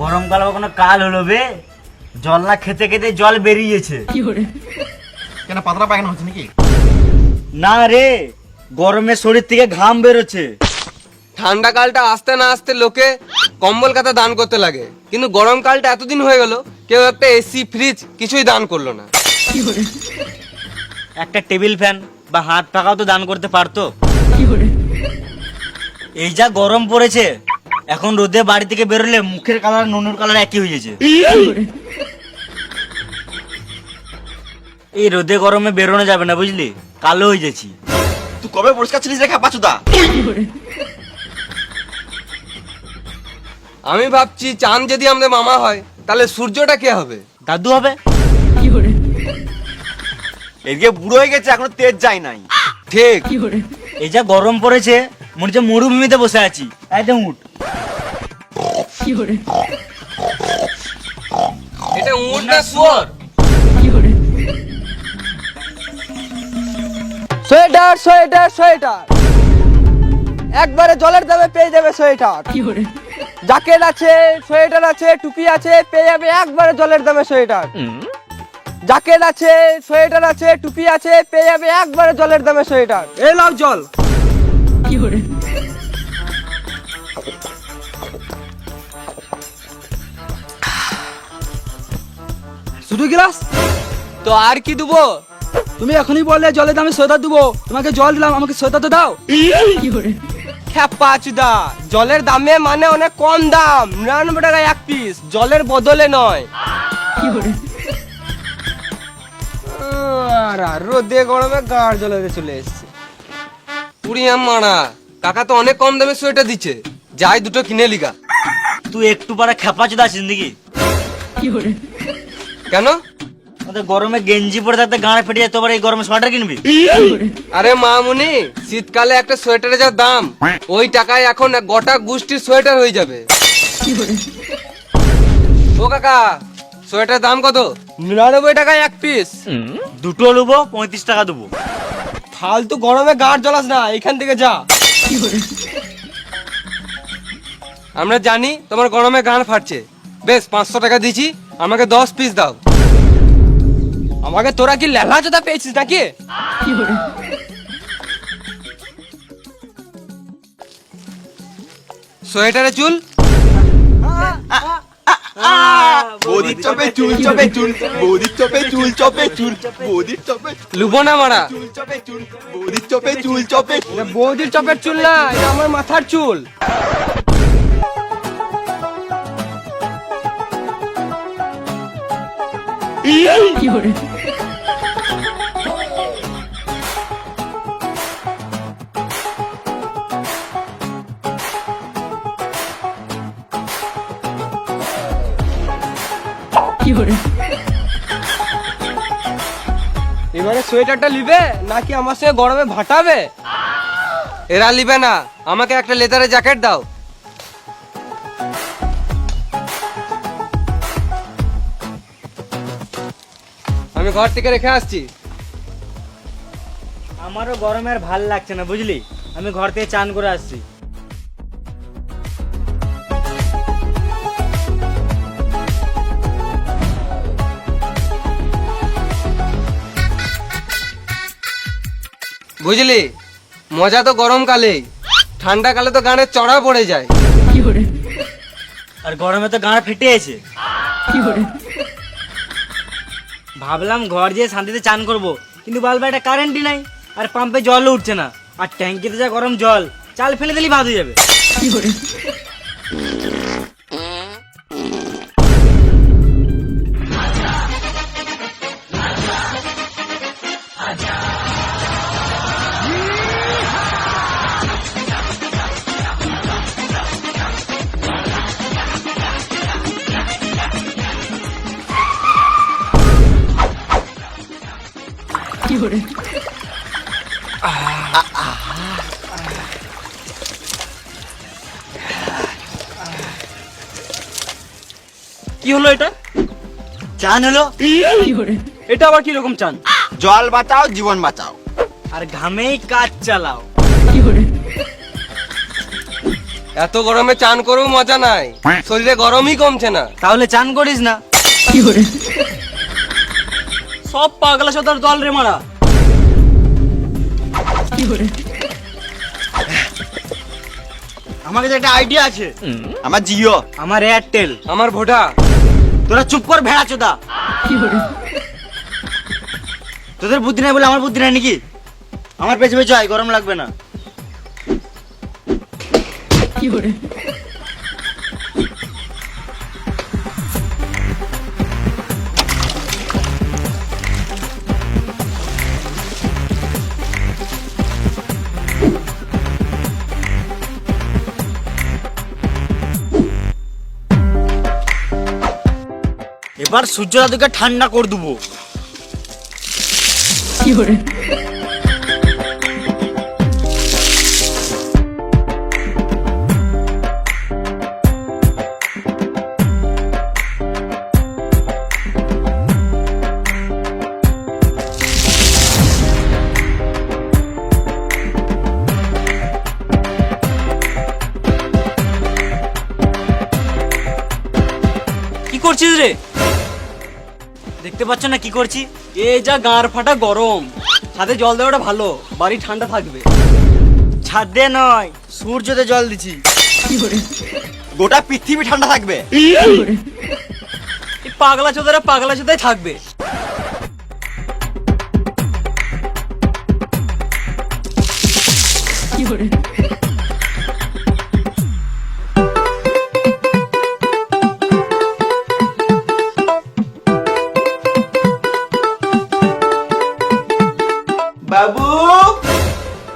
গরমকাল কোনো কাল হলো বে। জল না খেতে খেতে জল বেরিয়েছে। কেন পাতলা পায়খানা হচ্ছে নাকি? না রে গরমে শরীর থেকে ঘাম বেরোচ্ছে। ঠান্ডা কালটা আসতে না আসতে লোকে কম্বল কাতা দান করতে লাগে। কিন্তু গরম কালটা এতদিন হয়ে গেল কেউ একটা এসি ফ্রিজ কিছুই দান করল না। একটা টেবিল ফ্যান বা হাত পাকাও তো দান করতে পারতো। এই যা গরম পড়েছে এখন রোদে বাড়ি থেকে বেরোলে মুখের কালার নুনুর কালার একই হয়ে গেছে এই রোদে গরমে বেরোনো যাবে না বুঝলি? কালো হয়ে যাচ্ছি। তুই কবে পরিষ্কার ছিলিস রে পাচুদা আমি ভাবছি চাঁদ যদি আমাদের মামা হয় তাহলে সূর্যটা কে হবে? দাদু হবে? এদিকে বুড়ো হয়ে গেছে এখনও তেজ যায় নাই। ঠিক। এই যা গরম পড়েছে মনে হচ্ছে মরুভূমিতে বসে আছি। একদম উঠ। এটা উঠ না শুয়োর? Sweater sweater sweater. একবারে জলের দামে পেয়ে যাবে সোয়েটার। জ্যাকেট আছে সোয়েটার আছে টুপি আছে পেয়ে যাবে একবারে জলের দামে সোয়েটার। জ্যাকেট আছে সোয়েটার আছে টুপি আছে পেয়ে যাবে একবারে জলের দামে সোয়েটার। এই লাও জল। শুধু গ্লাস? তো আর কি দেবো? তুমি এখনই বললে জলের দামে সোয়েটার দেবো। তোমাকে জল দিলাম আমাকে সোয়েটার তো দাও। খ্যাপাচুদা জলের দামে মানে অনেক কম দাম। নিরানব্বই টাকা এক পিস জলের বদলে নয়। আর আর রোদে গরমে গাড় জ্বলে চলে এসছে। পুরিয়াম মারা। কাকা তো অনেক কম দামে সোয়েটার দিচ্ছে। যাই দুটো কিনে লিগা। তুই একটু পারা খেপা চোদা আছিস নাকি? কেন? গরমে গেঞ্জি পরে থাকতে গাঁড় ফেটে যায় তোমার এই গরমে সোয়েটার কিনবি? আরে মামুনি শীতকালে একটা সোয়েটারের যা দাম ওই টাকায় এখন গোটা গুষ্টির সোয়েটার হয়ে যাবে। ও কাকা সোয়েটার দাম কত? নিরানব্বই টাকায় এক পিস দুটো নেব পঁয়ত্রিশ টাকা দেবো। ফালতু গরমে গাড় জ্বলাস না এখান থেকে যা। আমরা জানি তোমার গরমে গান ফাটছে। বেশ পাঁচশো টাকা দিছি আমাকে দশ পিস দাও। আমাকে তোরা কি লেলা জোতা পেয়েছিস নাকি? সোয়েটারে চুল? বৌদির চপে চুল চপে চুল বৌদির চপে চুল চপে চুল বৌদির চপে লুবো না মারা। চুল চপে চুল বৌদির চপে চুল চপে বৌদির চপের চুল না এটা আমার মাথার চুল। এবারে সোয়েটারটা লিবে, নাকি আমার সঙ্গে গরমে ভাটাবে? এরা লিবে না, আমাকে একটা লেদারের জ্যাকেট দাও। আমি ঘর থেকে রেখে আসছি। আমারও গরমে আর ভালো লাগছে না বুঝলি? আমি ঘর থেকে চান করে আসছি। বুঝলি? মজা তো গরমকালেই ঠান্ডাকালে তো গানের চড়া পড়ে যায়। আর গরমে তো গাঁড় ফেটে আছে ভাবলাম ঘর যেয়ে শান্তিতে চান করব, কিন্তু বালবা একটা কারেন্টই নাই, আর পাম্পে জলও উঠছে না। আর ট্যাঙ্কিতে যা গরম জল, চাল ফেলে দিলেই ভাত হয়ে যাবে। কি হলো এটা? চান হলো? এটা আবার কি রকম চান? জল বাঁচাও জীবন বাঁচাও। আর ঘামেই কাজ চালাও। এত গরমে চান করেও মজা নাই। শরীরে গরমই কমছে না। তাহলে চান করিস না। সব পাগলা সদার দল রে মারা। আমার কাছে একটা আইডিয়া আছে। আমার জিও। আমার এয়ারটেল আমার ভোটা তোরা চুপ কর ভেড়া চোদা। তোদের বুদ্ধি নাই বলে আমার বুদ্ধি নাই নাকি? আমার পেছনে আয় গরম লাগবে না। এবার সূর্য দাদুকে ঠান্ডা করে দেবো। কি করছিস রে? দেখতে পাচ্ছ না কি করছি? এই যা গাঁর ফাটা গরম। ছাদে জল দেওয়াটা ভালো, বাড়ি ঠান্ডা থাকবে। ছাদে নয়, সূর্যতে জল দিছি গোটা পৃথিবী ঠান্ডা থাকবে। পাগলা চোদারা পাগলা চোদাই থাকবে। বাবু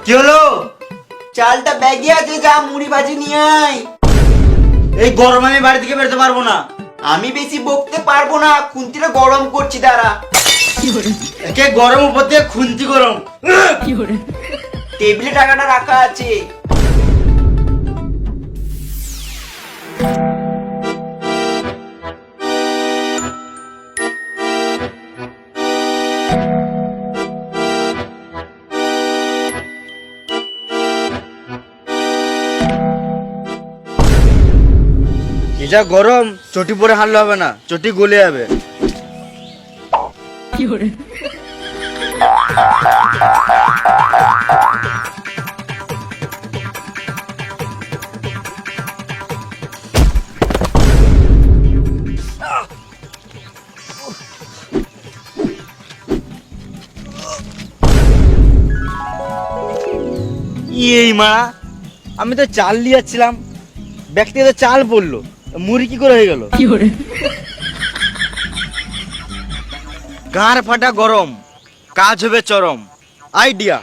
কি হলো চালটা ব্যাগে আছে যা মুড়ি ভাজি নিয়ে আয়। এই গরম আমি বাড়ি থেকে বেরোতে পারব না। আমি বেশি বকতে পারব না খুন্তিটা গরম করছি দাঁড়া। একে গরম উপর দিয়ে খুন্তি গরম। টেবিলে টাকাটা রাখা আছে। যা গরম চটি পরে হারলে হবে না চটি গলে যাবে। এই মা আমি তো চাল নিয়ে যাচ্ছিলাম। ব্যাগ থেকে তো চাল পড়ল। মুড়ি কি করে হয়ে গেল? গাঁর ফাটা গরম কাজ হবে চরম। আইডিয়া।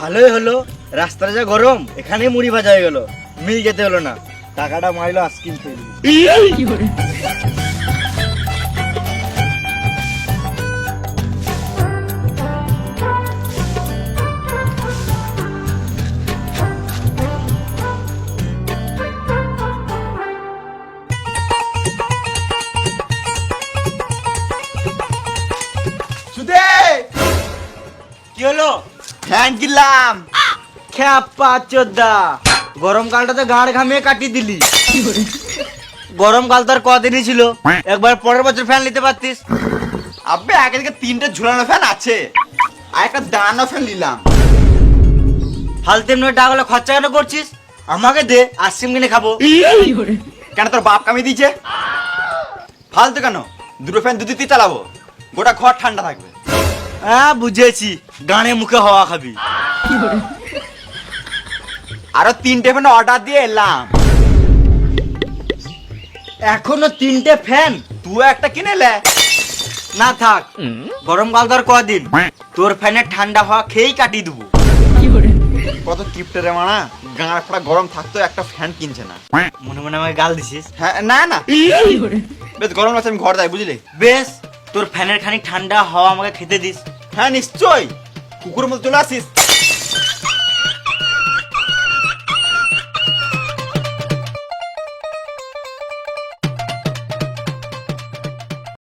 ভালোই হলো রাস্তাটা যা গরম এখানে মুড়ি ভাজা হয়ে গেল। মিল যেতে হলো না। টাকাটা মারিলো আইসক্রিম সুদে! কি হলো? ফ্যান কিনলাম খ্যাপা চোদ্দা। গরমকালটা তো গাঁড় ঘামিয়ে কাটিয়ে দিলি। গরমকাল তো আর কদিনই ছিল। একবার পরের বছর ফ্যান নিতে পারতিস। আবে আগে থেকে তিনটে ঝুলানো ফ্যান আছে। আর একটা দাঁড়ানো ফ্যান নিলাম। ফালতু এমনি টাকাগুলো খরচা কেন করছিস? আমাকে দে আইসক্রিম কিনে খাব। কেন তোর বাপ কামিয়ে দিয়েছে? ফালতু কেন? দুটো ফ্যান দুদিতে চালাবো। গোটা ঘর ঠান্ডা থাকবে। হ্যাঁ বুঝেছি। গানে মুখে হওয়া খাবি। আরও তিনটে ফ্যান অর্ডার দিয়ে এলাম। এখনও তিনটে ফ্যান? তুই একটা কিনে লে। না থাক গরমকাল তো আর কদিন। তোর ফ্যানের ঠান্ডা হওয়া খেয়েই কাটিয়ে দেবো। কত কিপ্টে রে মানা গাঁড় ফাটা গরম থাকতো একটা ফ্যান কিনছে না। মনে মনে আমাকে গাল দিছিস? হ্যাঁ না না। বেশ গরম লাগছে আমি ঘর যাই বুঝলি? বেশ। তোর ফ্যানের খানিক ঠান্ডা হাওয়া আমাকে খেতে দিস। হ্যাঁ নিশ্চয় কুকুর মতো চলে আসিস।